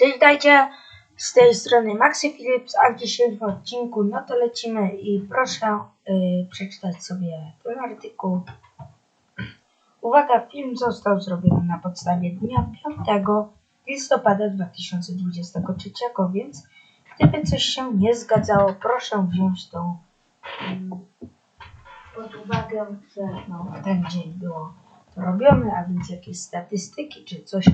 Cześć, witajcie! Z tej strony Maxi Philips, a w dzisiejszym odcinku no to lecimy i proszę y, przeczytać sobie ten artykuł. Uwaga, film został zrobiony na podstawie dnia 5 listopada 2023, więc gdyby coś się nie zgadzało, proszę wziąć to mm, pod uwagę, że no, ten dzień było to robione, a więc jakieś statystyki czy coś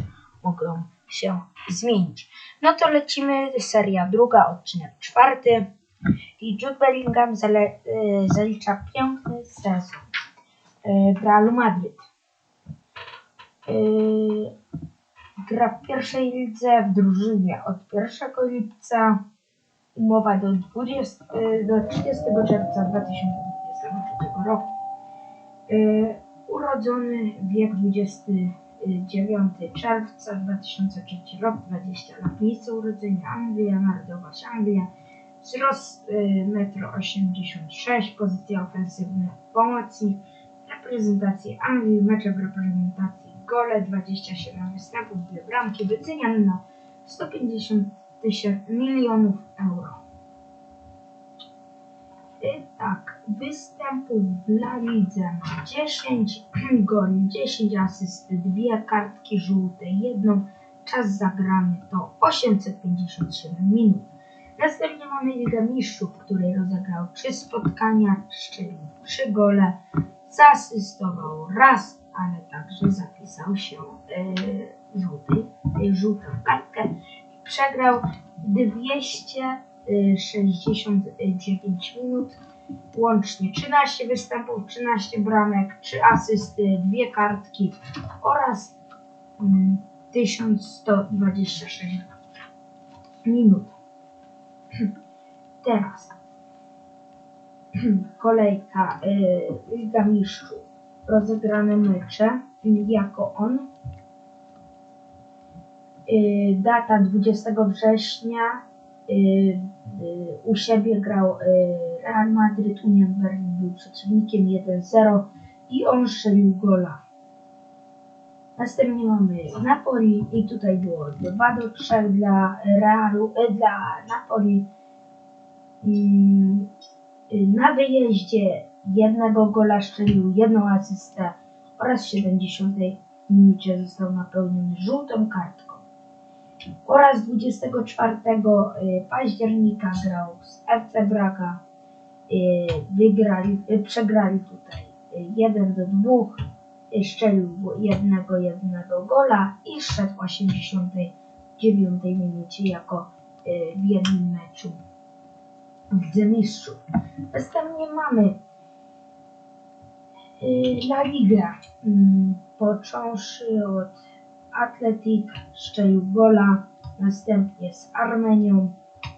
mogą się zmienić. No to lecimy, seria druga, odcinek czwarty. I Jude Bellingham zale, y, zalicza piękny sezon y, Realu Madryt. Gra w pierwszej lidze w drużynie od 1 lipca. Umowa do, 20, y, do 30 czerwca 2023 roku. Y, urodzony wiek 29 czerwca 2003 rok, 20 lat, miejsce urodzenia Anglia, narodowość Anglia, wzrost y, 1,86 m, pozycja ofensywna pomocnik, reprezentacja Anglii, mecze w reprezentacji, gole, 27 występów, dwie bramki, wyceniany na 150 tysięcy milionów euro. Tak, występów w La Lidze ma 10 goli, 10 asyst, dwie kartki żółte, jedną czas zagrany to 857 minut. Następnie mamy Ligę Mistrzów, w której rozegrał 3 spotkania, strzelił 3 gole, zaasystował raz, ale także zapisał się yy, żółty, yy, żółtą kartkę i przegrał 269 minut łącznie 13 występów, 13 bramek, 3 asysty, 2 kartki oraz mm, 1126 minut. Teraz kolejka y, Liga Mistrzów. Rozegrane mecze jako on. Y, data 20 września y, u siebie grał Real Madryt, Union Berlin był przeciwnikiem 1-0 i on strzelił gola. Następnie mamy Napoli i tutaj było 2 do 3 dla Realu, y, dla Napoli. Mm, Na wyjeździe jednego gola strzelił, jedną asystę oraz w 70 minucie został napełniony żółtą kartką. Oraz 24 października grał z FC Braga. Y, Wygrali, y, przegrali tutaj 1 do 2. y, Strzelił jednego jednego gola i szedł w 89 minucie jako w jednym meczu w Mistrzów. Następnie mamy La Liga. Mm, Począwszy od Atletik, strzelił gola, następnie z Armenią,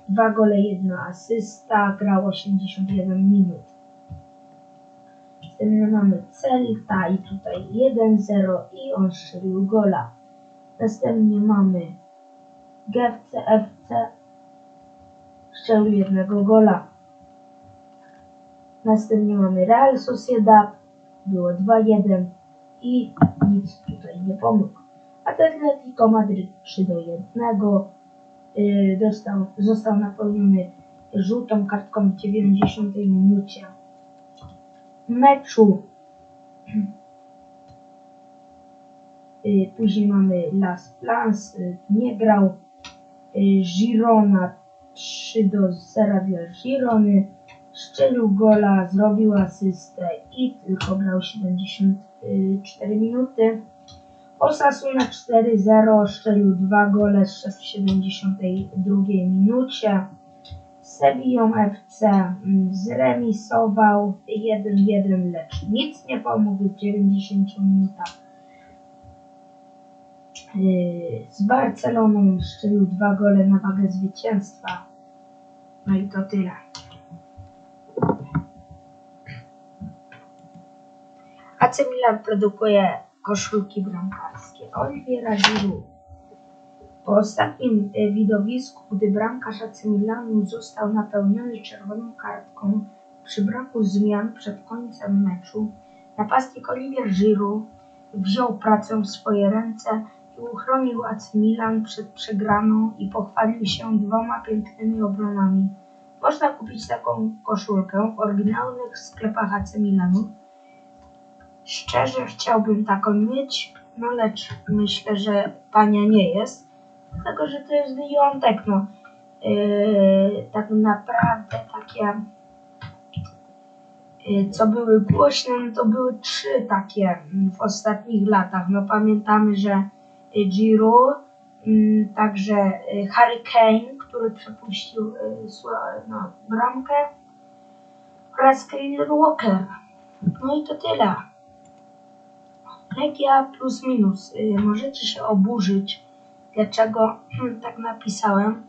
dwa gole, jedna asysta, grał 81 minut. Następnie mamy Celta i tutaj 1-0 i on strzelił gola. Następnie mamy GFC FC, strzelił jednego gola. Następnie mamy Real Sociedad, było 2-1 i nic tutaj nie pomógł. Atletico Madryt 3 do 1 yy, dostał, został napełniony żółtą kartką w 90 minucie meczu. Yy, później mamy Las Plans, yy, nie grał. Girona 3 do 0 dla Girony. Strzelił gola, zrobił asystę i tylko grał 74 minuty. Osasuna 4-0, strzelił dwa gole, w 72 minucie. Sevillą FC mm, zremisował 1-1, lecz nic nie pomógł w 90 minutach. Yy, Z Barceloną strzelił dwa gole na wagę zwycięstwa. No i to tyle. AC Milan produkuje koszulki bramkarskie. Oliviera Giroud. Po ostatnim e, widowisku, gdy bramkarz AC Milanu został napełniony czerwoną kartką przy braku zmian przed końcem meczu, napastnik Olivier Giroud wziął pracę w swoje ręce i uchronił AC Milan przed przegraną i pochwalił się dwoma pięknymi obronami. Można kupić taką koszulkę w oryginalnych sklepach AC Milanu. Szczerze chciałbym taką mieć, no lecz myślę, że tania nie jest, dlatego że to jest wyjątek, no. Yy, tak naprawdę takie, yy, co były głośne, no to były trzy takie mm, w ostatnich latach. No pamiętamy, że yy, Giroud, mm, także yy, Harry Kane, który przepuścił yy, sła- no, bramkę oraz Kyle Walker. No i to tyle. Legia plus minus. Y, Możecie się oburzyć, dlaczego tak napisałem.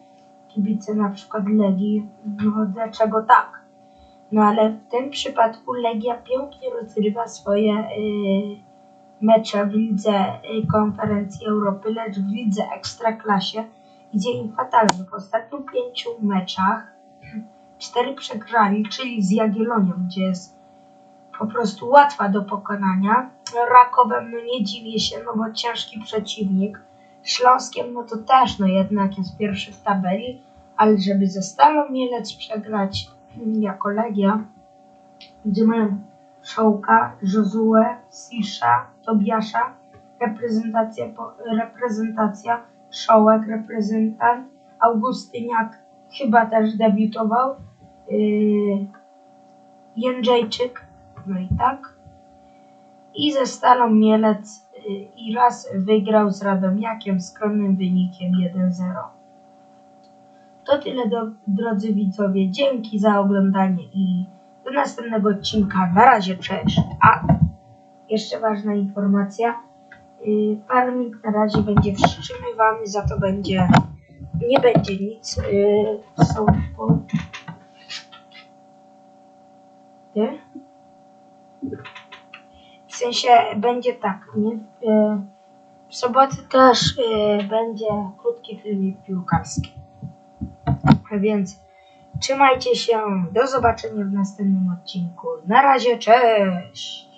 Kibice na przykład Legii, no dlaczego tak? No ale w tym przypadku Legia pięknie rozgrywa swoje y, mecze w lidze y, konferencji Europy, lecz w lidze Ekstraklasie idzie im fatalnie. W ostatnich pięciu meczach cztery przegrali, czyli z Jagiellonią, gdzie jest po prostu łatwa do pokonania. Rakowem no nie dziwię się, no bo ciężki przeciwnik. Śląskiem no to też, no jednak jest pierwszy w tabeli, ale żeby ze Stalą Mielec przegrać mm, jako Legia, gdzie mają Szołka, Josue, Sisza, Tobiasza, reprezentacja, reprezentacja, Szołek, reprezentant, Augustyniak chyba też debiutował, yy, Jędrzejczyk, no i tak. I ze Stalą Mielec y, i raz wygrał z Radomiakiem skromnym wynikiem 1-0. To tyle, do, drodzy widzowie. Dzięki za oglądanie i do następnego odcinka. Na razie, cześć. A, jeszcze ważna informacja. Y, Farming na razie będzie wstrzymywany, za to będzie, nie będzie nic. Y, Są po... Sensie będzie tak, nie? E, W sobotę też e, będzie krótki filmik piłkarski. Więc trzymajcie się. Do zobaczenia w następnym odcinku. Na razie, cześć!